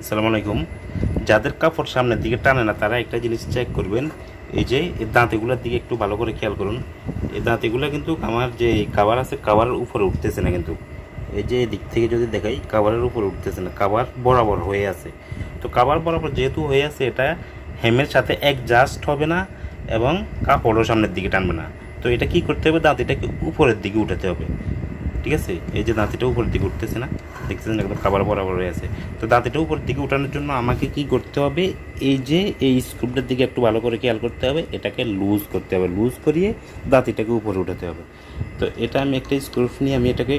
আসসালামু আলাইকুম। যাদের কাপড় সামনের দিকে টানে না, তারা একটা জিনিস চেক করবেন। এই যে, এই দাঁতিগুলোর দিকে একটু ভালো করে খেয়াল করুন। এই দাঁতিগুলো কিন্তু আমার যে কাবার আছে কাবারের উপরে উঠতেছে না কিন্তু। এই যে দিক থেকে যদি দেখাই কাবারের উপরে উঠতেছে না। কাবার বরাবর হয়ে আছে। তো কাবার বরাবর যেহেতু হয়ে আছে, এটা হেমের সাথে অ্যাডজাস্ট হবে না এবং কাপড়ও সামনের দিকে টানবে না। তো এটা কি করতে হবে? দাঁতিটাকে উপরের দিকে উঠাতে হবে। ঠিক আছে? এই যে দাঁতিটা উপরের দিকে উঠতেছে না। দেখতেছেন একদম খাবার বরাবর আছে। তো দাঁতিটা উপর দিকে উঠানোর জন্য আমাকে কি করতে হবে? এই যে, এই স্ক্রুপটার দিকে একটু ভালো করে খেয়াল করতে হবে। এটাকে লুজ করতে হবে। লুজ করিয়ে দাঁতিটাকে উপরে উঠাতে হবে। তো এটা আমি একটা স্ক্রুপ নিয়ে আমি এটাকে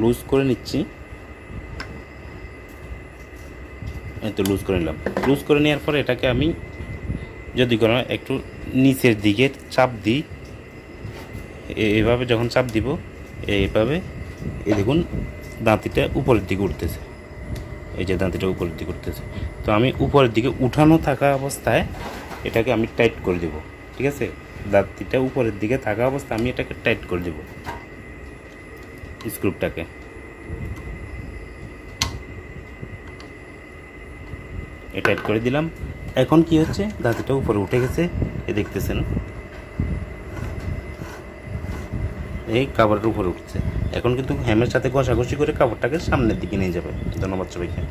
লুজ করে নিচ্ছি। এই তো লুজ করে নিলাম। লুজ করে নেওয়ার পরে এটাকে আমি যদি কোনো একটু নিচের দিকে চাপ দিই এভাবে যখন চাপ দিব এইভাবে এই দেখুন দাঁতিটা উপরের দিকে উঠতেছে। এই যে দাঁতিটা উপরের দিকে উঠতেছে। তো আমি উপরের দিকে উঠানো থাকা অবস্থায় এটাকে আমি টাইট করে দেব, ঠিক আছে? দাঁতিটা উপরের দিকে থাকা অবস্থায় আমি এটাকে টাইট করে দেব, স্ক্রুপটাকে। এ টাইট করে দিলাম। এখন কি হচ্ছে? দাঁতিটা উপরে উঠে গেছে। এ দেখতেছেন। এই কাভারের উপরে উঠছে। এখন কিন্তু হ্যামের সাথে ঘষাঘষি করে কাপড়টাকে সামনের দিকে নিয়ে যাবে। ধন্যবাদ সবাইকে।